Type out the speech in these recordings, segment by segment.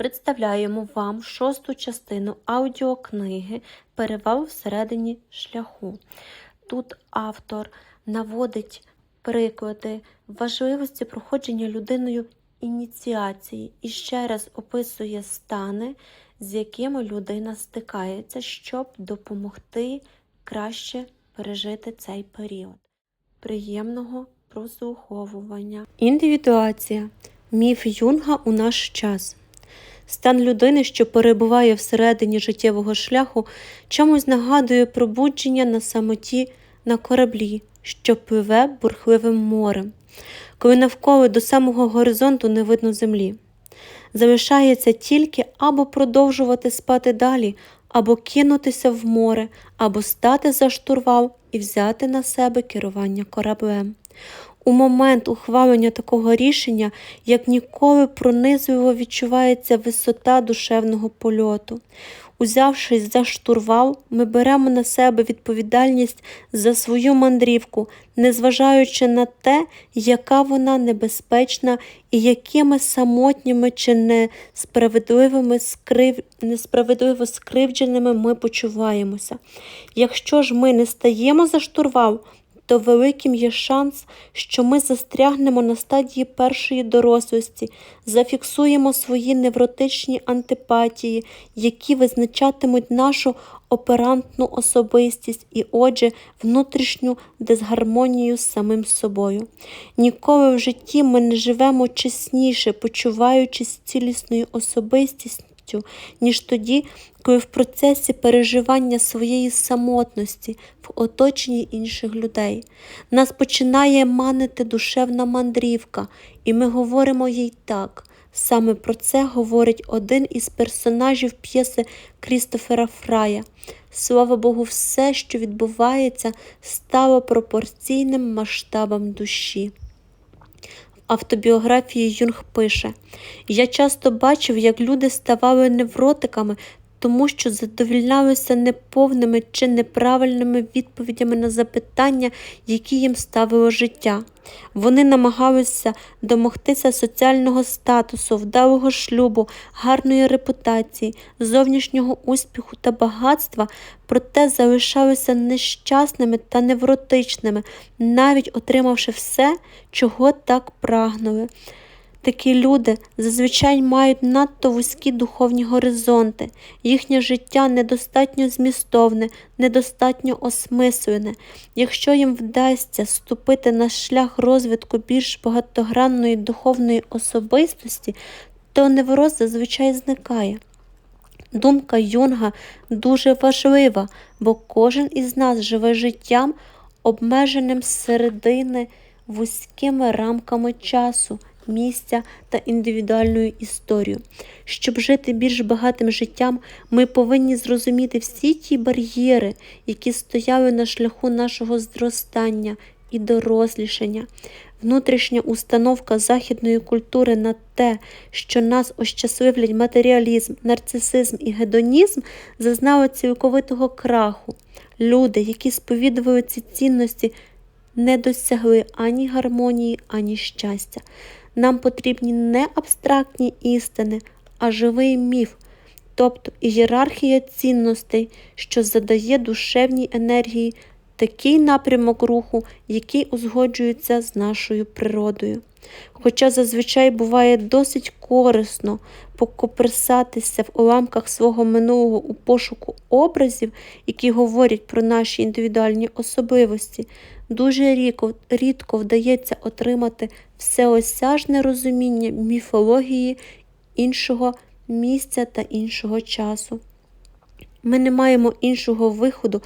Представляємо вам шосту частину аудіокниги Перевал всередині шляху. Тут автор наводить приклади важливості проходження людиною ініціації і ще раз описує стани, з якими людина стикається, щоб допомогти краще пережити цей період. Приємного прослуховування. Індивідуація. Міф Юнга у наш час. Стан людини, що перебуває всередині життєвого шляху, чомусь нагадує пробудження на самоті на кораблі, що пливе бурхливим морем, коли навколо до самого горизонту не видно землі. Залишається тільки або продовжувати спати далі, або кинутися в море, або стати за штурвал і взяти на себе керування кораблем. У момент ухвалення такого рішення, як ніколи пронизливо відчувається висота душевного польоту. Узявшись за штурвал, ми беремо на себе відповідальність за свою мандрівку, незважаючи на те, яка вона небезпечна і якими самотніми чи несправедливими скрив... несправедливо скривдженими ми почуваємося. Якщо ж ми не стаємо за штурвал, то великим є шанс, що ми застрягнемо на стадії першої дорослості, зафіксуємо свої невротичні антипатії, які визначатимуть нашу оперантну особистість і, отже, внутрішню дисгармонію з самим собою. Ніколи в житті ми не живемо чесніше, почуваючись цілісною особистістю, ніж тоді, коли в процесі переживання своєї самотності в оточенні інших людей нас починає манити душевна мандрівка, і ми говоримо їй так. Саме про це говорить один із персонажів п'єси Крістофера Фрая. Слава Богу, все, що відбувається, стало пропорційним масштабам душі. В автобіографії Юнг пише: Я часто бачив, як люди ставали невротиками, тому що задовільнялися неповними чи неправильними відповідями на запитання, які їм ставило життя. Вони намагалися домогтися соціального статусу, вдалого шлюбу, гарної репутації, зовнішнього успіху та багатства, проте залишалися нещасними та невротичними, навіть отримавши все, чого так прагнули. Такі люди зазвичай мають надто вузькі духовні горизонти, їхнє життя недостатньо змістовне, недостатньо осмислене. Якщо їм вдасться ступити на шлях розвитку більш багатогранної духовної особистості, то невроз зазвичай зникає. Думка Юнга дуже важлива, бо кожен із нас живе життям, обмеженим зсередини вузькими рамками часу місця та індивідуальною історією. Щоб жити більш багатим життям, ми повинні зрозуміти всі ті бар'єри, які стояли на шляху нашого зростання і дорослішання. Внутрішня установка західної культури на те, що нас ощасливлять матеріалізм, нарцисизм і гедонізм, зазнала цілковитого краху. Люди, які сповідували ці цінності, не досягли ані гармонії, ані щастя. Нам потрібні не абстрактні істини, а живий міф, тобто ієрархія цінностей, що задає душевній енергії такий напрямок руху, який узгоджується з нашою природою. Хоча зазвичай буває досить корисно покоперсатися в уламках свого минулого у пошуку образів, які говорять про наші індивідуальні особливості, дуже рідко, рідко вдається отримати всеосяжне розуміння міфології іншого місця та іншого часу. Ми не маємо іншого виходу,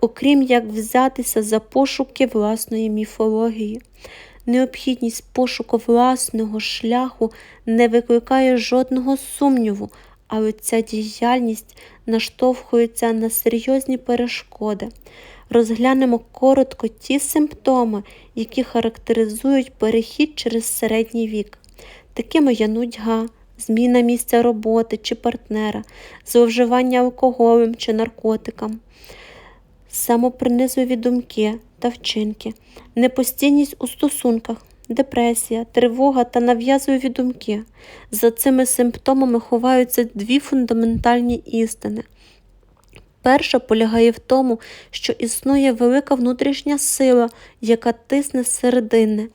окрім як взятися за пошуки власної міфології. Необхідність пошуку власного шляху не викликає жодного сумніву, але ця діяльність наштовхується на серйозні перешкоди. Розглянемо коротко ті симптоми, які характеризують перехід через середній вік. Такими є нудьга, зміна місця роботи чи партнера, зловживання алкоголем чи наркотикам, самопринизливі думки та вчинки, непостійність у стосунках, депресія, тривога та нав'язливі думки. За цими симптомами ховаються дві фундаментальні істини. Перша полягає в тому, що існує велика внутрішня сила, яка тисне середини.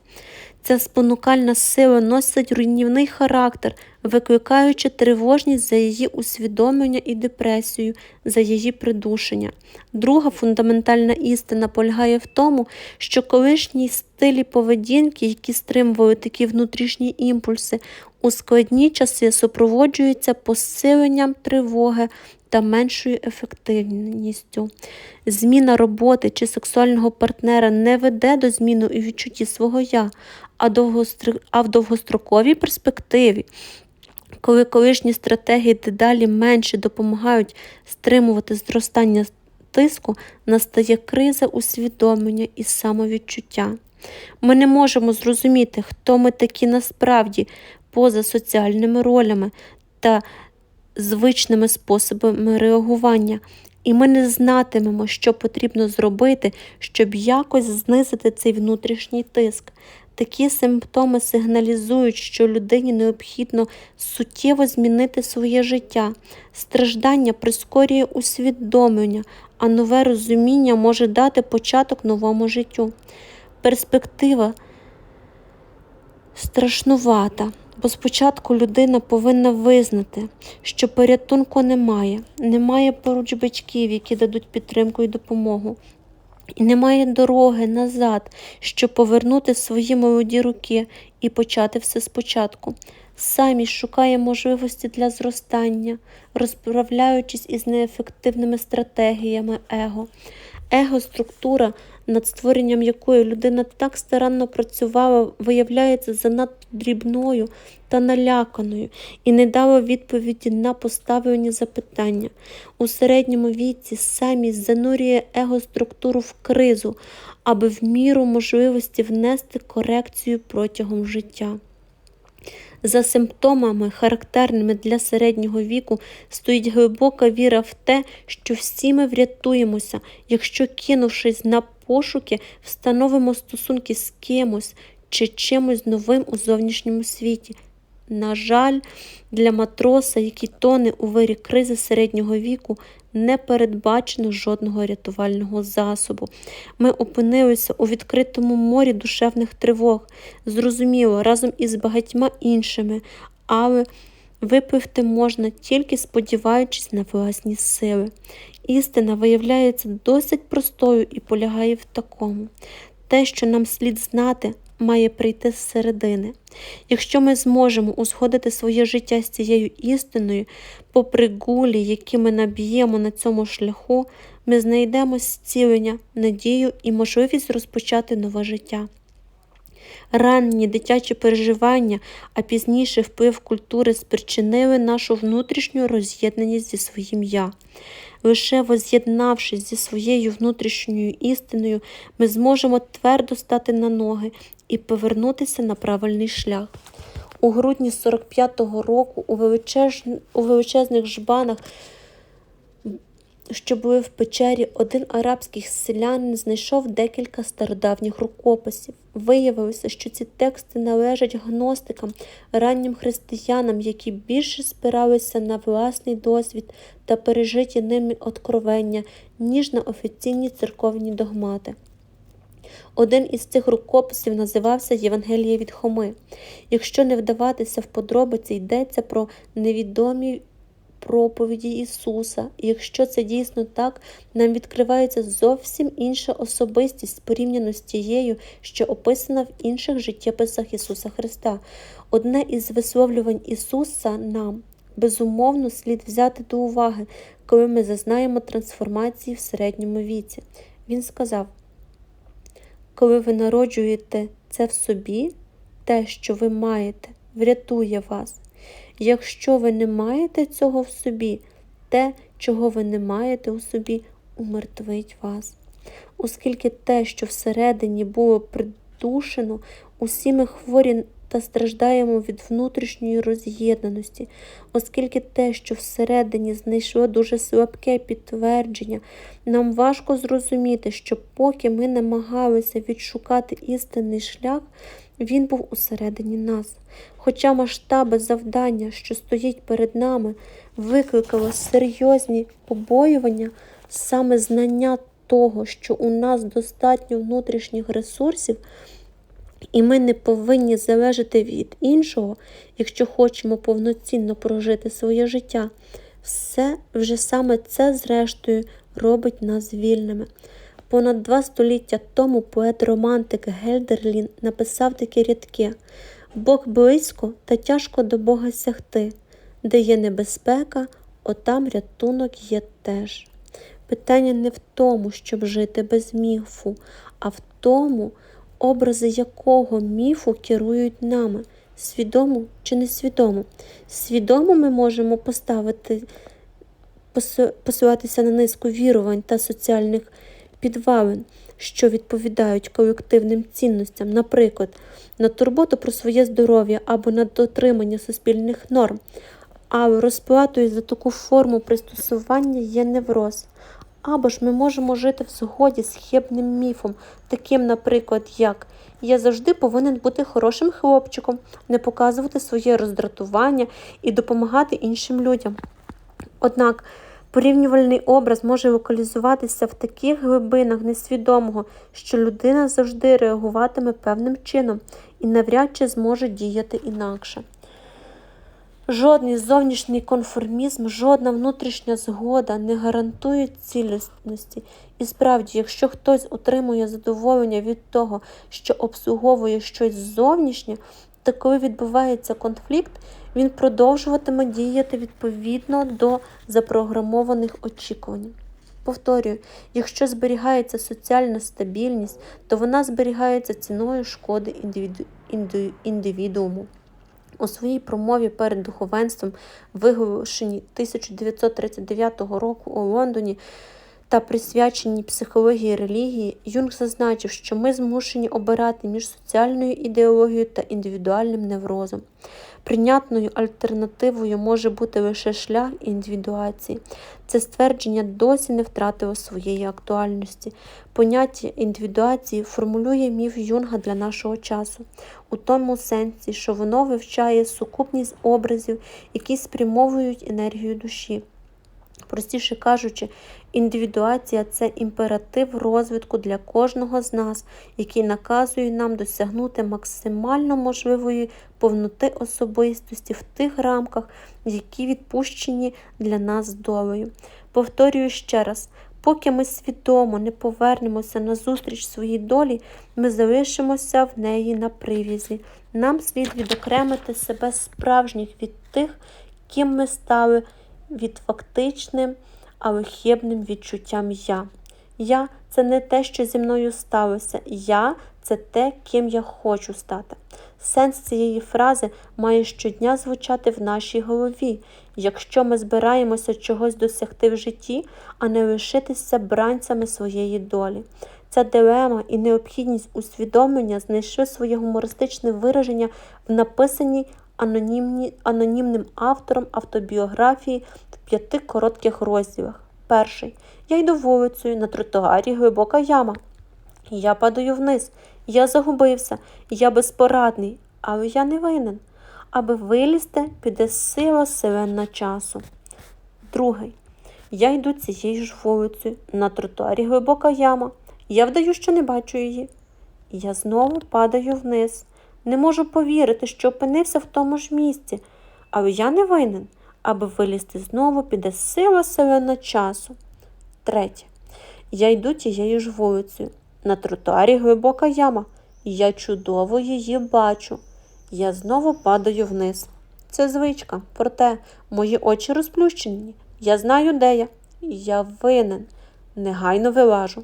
Ця спонукальна сила носить руйнівний характер, викликаючи тривожність за її усвідомлення і депресію, за її придушення. Друга фундаментальна істина полягає в тому, що колишні стилі поведінки, які стримували такі внутрішні імпульси, у складні часи супроводжуються посиленням тривоги та меншою ефективністю. Зміна роботи чи сексуального партнера не веде до зміни у відчутті свого я, а в довгостроковій перспективі. Коли колишні стратегії дедалі менше допомагають стримувати зростання тиску, настає криза усвідомлення і самовідчуття. Ми не можемо зрозуміти, хто ми такі насправді поза соціальними ролями та звичними способами реагування, і ми не знатимемо, що потрібно зробити, щоб якось знизити цей внутрішній тиск. Такі симптоми сигналізують, що людині необхідно суттєво змінити своє життя. Страждання прискорює усвідомлення, а нове розуміння може дати початок новому життю. Перспектива страшнувата, бо спочатку людина повинна визнати, що порятунку немає, немає поруч батьків, які дадуть підтримку і допомогу. І немає дороги назад, щоб повернути свої молоді руки і почати все спочатку. Самі шукає можливості для зростання, розправляючись із неефективними стратегіями его. Его-структура, над створенням якої людина так старанно працювала, виявляється занадто дрібною та наляканою і не дала відповіді на поставлені запитання. У середньому віці самість занурює его-структуру в кризу, аби в міру можливості внести корекцію протягом життя. За симптомами, характерними для середнього віку, стоїть глибока віра в те, що всі ми врятуємося, якщо, кинувшись на пошуки, встановимо стосунки з кимось чи чимось новим у зовнішньому світі. На жаль, для матроса, який тоне у вирі кризи середнього віку, не передбачено жодного рятувального засобу. Ми опинилися у відкритому морі душевних тривог, зрозуміло, разом із багатьма іншими, але випивти можна тільки сподіваючись на власні сили. Істина виявляється досить простою і полягає в такому. Те, що нам слід знати, має прийти з середини. Якщо ми зможемо узгодити своє життя з цією істиною, попри гулі, які ми наб'ємо на цьому шляху, ми знайдемо зцілення, надію і можливість розпочати нове життя. Ранні дитячі переживання, а пізніше вплив культури спричинили нашу внутрішню роз'єднаність зі своїм я. Лише воз'єднавшись зі своєю внутрішньою істиною, ми зможемо твердо стати на ноги і повернутися на правильний шлях. У грудні 45-го року у, у величезних жбанах, що були в печері, один арабський селянин знайшов декілька стародавніх рукописів. Виявилося, що ці тексти належать гностикам, раннім християнам, які більше спиралися на власний досвід та пережиті ними откровення, ніж на офіційні церковні догмати. Один із цих рукописів називався Євангеліє від Хоми. Якщо не вдаватися в подробиці, йдеться про невідомі проповіді Ісуса, і якщо це дійсно так, нам відкривається зовсім інша особистість порівняно з тією, що описана в інших життєписах Ісуса Христа. Одне із висловлювань Ісуса нам. Безумовно, слід взяти до уваги, коли ми зазнаємо трансформації в середньому віці. Він сказав: коли ви народжуєте це в собі, те, що ви маєте, врятує вас. Якщо ви не маєте цього в собі, те, чого ви не маєте у собі, умертвить вас. Оскільки те, що всередині було придушено, усі ми хворі та страждаємо від внутрішньої роз'єднаності, оскільки те, що всередині знайшло дуже слабке підтвердження, нам важко зрозуміти, що поки ми намагалися відшукати істинний шлях, він був усередині нас. Хоча масштаби завдання, що стоїть перед нами, викликало серйозні побоювання, саме знання того, що у нас достатньо внутрішніх ресурсів, і ми не повинні залежати від іншого, якщо хочемо повноцінно прожити своє життя. Все вже саме це, зрештою, робить нас вільними. Понад два століття тому поет-романтик Гельдерлін написав такі рядки: Бог близько та тяжко до Бога сягти, де є небезпека, отам рятунок є теж. Питання не в тому, щоб жити без міфу, а в тому, образи якого міфу керують нами, свідомо чи несвідомо. Свідомо ми можемо поставити, посилатися на низку вірувань та соціальних підвалин, що відповідають колективним цінностям, наприклад, на турботу про своє здоров'я або на дотримання суспільних норм. Але розплатою за таку форму пристосування є невроз. Або ж ми можемо жити в згоді з хибним міфом, таким, наприклад, як я завжди повинен бути хорошим хлопчиком, не показувати своє роздратування і допомагати іншим людям. Однак порівнювальний образ може локалізуватися в таких глибинах несвідомого, що людина завжди реагуватиме певним чином і навряд чи зможе діяти інакше. Жодний зовнішній конформізм, жодна внутрішня згода не гарантують цілісності. І справді, якщо хтось отримує задоволення від того, що обслуговує щось зовнішнє, то коли відбувається конфлікт, він продовжуватиме діяти відповідно до запрограмованих очікувань. Повторюю, якщо зберігається соціальна стабільність, то вона зберігається ціною шкоди індивіду... інди- індивідууму. У своїй промові перед духовенством, виголошеній 1939 року у Лондоні та присвяченій психології релігії, Юнг зазначив, що ми змушені обирати між соціальною ідеологією та індивідуальним неврозом. Прийнятною альтернативою може бути лише шлях індивідуації. Це ствердження досі не втратило своєї актуальності. Поняття індивідуації формулює міф Юнга для нашого часу, у тому сенсі, що воно вивчає сукупність образів, які спрямовують енергію душі. Простіше кажучи, індивідуація це імператив розвитку для кожного з нас, який наказує нам досягнути максимально можливої повноти особистості в тих рамках, які відпущені для нас долею. Повторюю ще раз. Поки ми свідомо не повернемося на зустріч своїй долі, ми залишимося в неї на прив'язі. Нам слід відокремити себе справжніх від тих, ким ми стали від фактичним, але хибним відчуттям я. Я це не те, що зі мною сталося. Я це те, ким я хочу стати. Сенс цієї фрази має щодня звучати в нашій голові, якщо ми збираємося чогось досягти в житті, а не лишитися бранцями своєї долі. Ця дилема і необхідність усвідомлення знайшли своє гумористичне вираження в написаній анонімні, анонімним автором автобіографії в п'яти коротких розділах. Перший. Я йду вулицею, на тротуарі глибока яма. Я падаю вниз, я загубився, я безпорадний, але я не винен. Аби вилізти, піде сила селена часу. Другий. Я йду цією ж вулицею, на тротуарі глибока яма. Я вдаю, що не бачу її. Я знову падаю вниз. Не можу повірити, що опинився в тому ж місці, але я не винен. Аби вилізти знову, піде сила селена часу. Третє. Я йду тією ж вулицею. На тротуарі глибока яма. Я чудово її бачу. Я знову падаю вниз. Це звичка, проте мої очі розплющені. Я знаю, де я. Я винен. Негайно вилажу.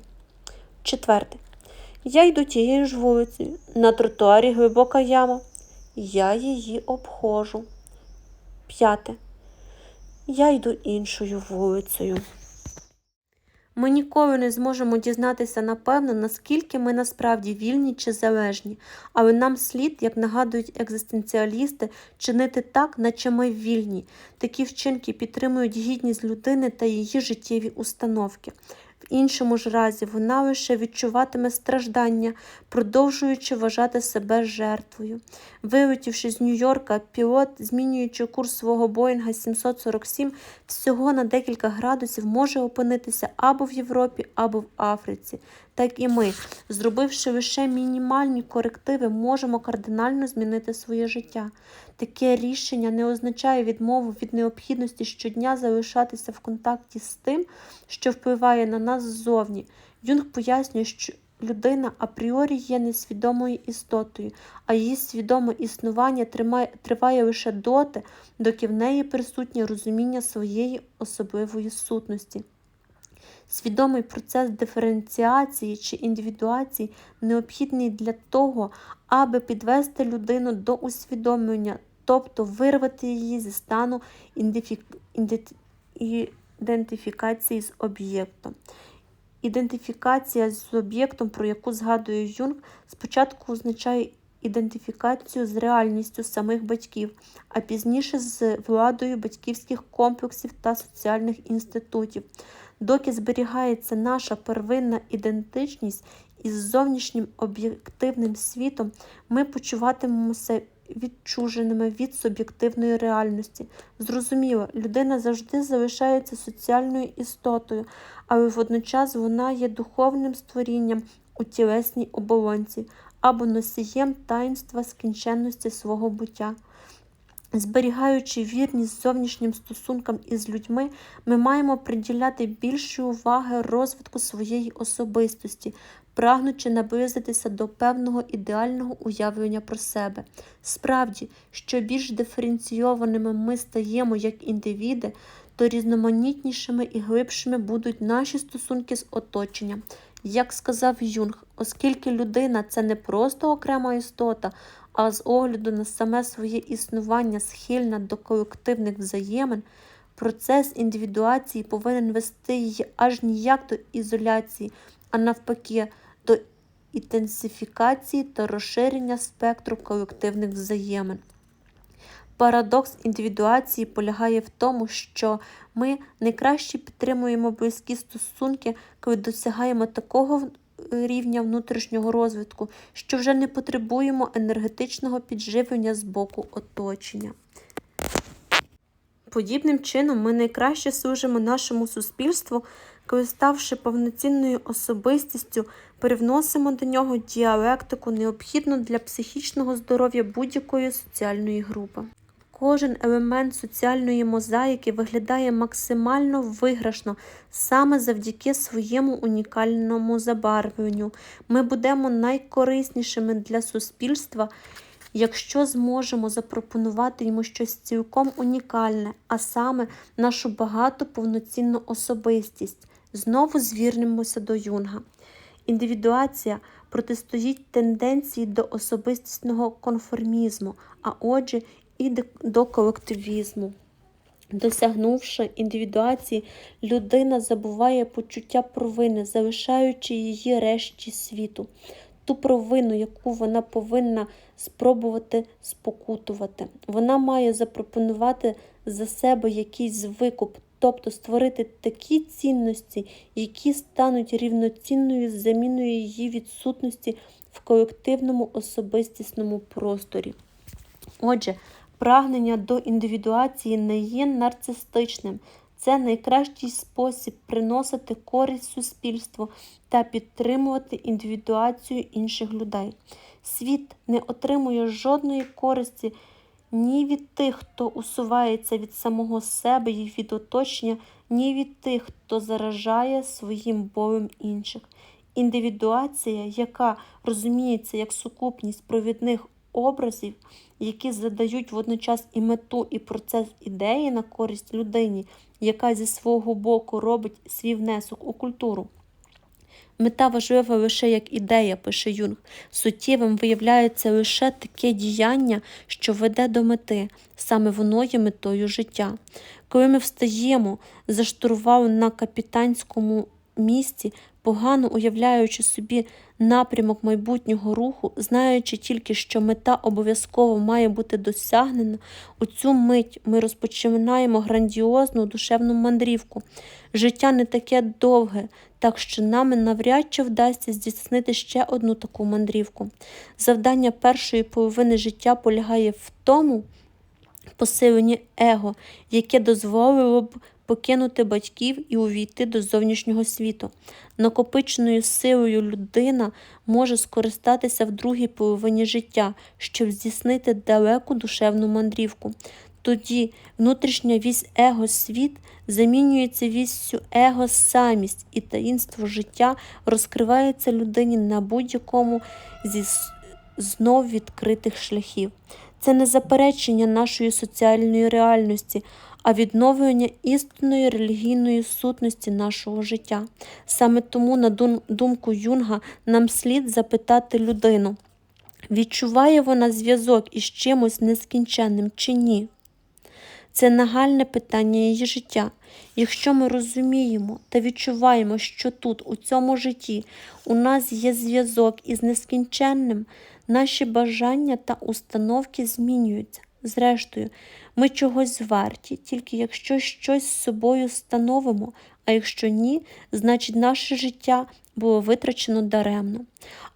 Четверте. Я йду тією ж вулицею. На тротуарі глибока яма. Я її обходжу. П'яте. Я йду іншою вулицею. Ми ніколи не зможемо дізнатися напевно, наскільки ми насправді вільні чи залежні, але нам слід, як нагадують екзистенціалісти, чинити так, наче ми вільні. Такі вчинки підтримують гідність людини та її життєві установки. В іншому ж разі вона лише відчуватиме страждання, продовжуючи вважати себе жертвою. Вилетівши з Нью-Йорка, пілот, змінюючи курс свого Боїнга 747, всього на декілька градусів може опинитися або в Європі, або в Африці. Так і ми, зробивши лише мінімальні корективи, можемо кардинально змінити своє життя. Таке рішення не означає відмову від необхідності щодня залишатися в контакті з тим, що впливає на нас ззовні. Юнг пояснює, що людина апріорі є несвідомою істотою, а її свідоме існування тримає, триває лише доти, доки в неї присутнє розуміння своєї особливої сутності. Свідомий процес диференціації чи індивідуації необхідний для того, аби підвести людину до усвідомлення, тобто вирвати її зі стану ідентифікації з об'єктом. Ідентифікація з об'єктом, про яку згадує Юнг, спочатку означає ідентифікацію з реальністю самих батьків, а пізніше з владою батьківських комплексів та соціальних інститутів. Доки зберігається наша первинна ідентичність із зовнішнім об'єктивним світом, ми почуватимемося відчуженими від суб'єктивної реальності. Зрозуміло, людина завжди залишається соціальною істотою, але водночас вона є духовним створінням у тілесній оболонці або носієм таїнства скінченності свого буття. Зберігаючи вірність зовнішнім стосункам із людьми, ми маємо приділяти більше уваги розвитку своєї особистості, прагнучи наблизитися до певного ідеального уявлення про себе. Справді, що більш диференційованими ми стаємо як індивіди, то різноманітнішими і глибшими будуть наші стосунки з оточенням. Як сказав Юнг, оскільки людина це не просто окрема істота, а з огляду на саме своє існування схильна до колективних взаємин, процес індивідуації повинен вести її аж ніяк до ізоляції, а навпаки, до інтенсифікації та розширення спектру колективних взаємин. Парадокс індивідуації полягає в тому, що ми найкраще підтримуємо близькі стосунки, коли досягаємо такого рівня внутрішнього розвитку, що вже не потребуємо енергетичного підживлення з боку оточення. Подібним чином ми найкраще служимо нашому суспільству, коли, ставши повноцінною особистістю, привносимо до нього діалектику, необхідну для психічного здоров'я будь-якої соціальної групи. Кожен елемент соціальної мозаїки виглядає максимально виграшно саме завдяки своєму унікальному забарвленню. Ми будемо найкориснішими для суспільства, якщо зможемо запропонувати йому щось цілком унікальне, а саме нашу багату повноцінну особистість. Знову звірнимося до юнга. Індивідуація протистоїть тенденції до особистісного конформізму, а отже, і до колективізму. Досягнувши індивідуації, людина забуває почуття провини, залишаючи її решті світу, ту провину, яку вона повинна спробувати спокутувати. Вона має запропонувати за себе якийсь викуп, тобто створити такі цінності, які стануть рівноцінною заміною її відсутності в колективному особистісному просторі. Отже, Прагнення до індивідуації не є нарцистичним. Це найкращий спосіб приносити користь суспільству та підтримувати індивідуацію інших людей. Світ не отримує жодної користі ні від тих, хто усувається від самого себе і від оточення, ні від тих, хто заражає своїм болем інших. Індивідуація, яка розуміється як сукупність провідних образів, які задають водночас і мету, і процес ідеї на користь людині, яка зі свого боку робить свій внесок у культуру. Мета важлива лише як ідея, пише Юнг. Суттєвим виявляється лише таке діяння, що веде до мети, саме воно є метою життя. Коли ми встаємо за штурвал на капітанському місці, погано уявляючи собі напрямок майбутнього руху, знаючи тільки, що мета обов'язково має бути досягнена, у цю мить ми розпочинаємо грандіозну душевну мандрівку. Життя не таке довге, так що нам навряд чи вдасться здійснити ще одну таку мандрівку. Завдання першої половини життя полягає в тому, посиленні его, яке дозволило б покинути батьків і увійти до зовнішнього світу. Накопиченою силою людина може скористатися в другій половині життя, щоб здійснити далеку душевну мандрівку. Тоді внутрішня вісь его світ замінюється віссю его самість, і таїнство життя розкривається людині на будь-якому зі знов відкритих шляхів. Це не заперечення нашої соціальної реальності, а відновлення істинної релігійної сутності нашого життя. Саме тому, на думку Юнга, нам слід запитати людину, відчуває вона зв'язок із чимось нескінченним чи ні? Це нагальне питання її життя. Якщо ми розуміємо та відчуваємо, що тут, у цьому житті, у нас є зв'язок із нескінченним, наші бажання та установки змінюються. Зрештою, ми чогось варті, тільки якщо щось з собою становимо, а якщо ні, значить наше життя було витрачено даремно.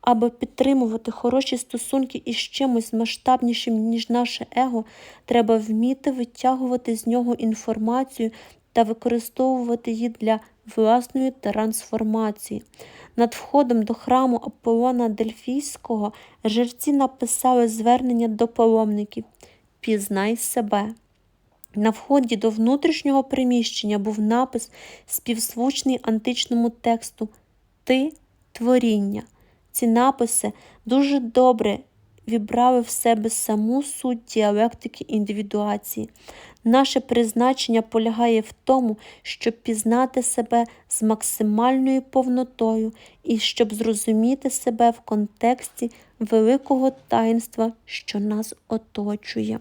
Аби підтримувати хороші стосунки із чимось масштабнішим, ніж наше его, треба вміти витягувати з нього інформацію та використовувати її для власної трансформації. Над входом до храму Аполлона Дельфійського жерці написали звернення до паломників Пізнай себе. На вході до внутрішнього приміщення був напис, співзвучний античному тексту Ти творіння. Ці написи дуже добре вібрали в себе саму суть діалектики індивідуації. Наше призначення полягає в тому, щоб пізнати себе з максимальною повнотою і щоб зрозуміти себе в контексті великого таїнства, що нас оточує.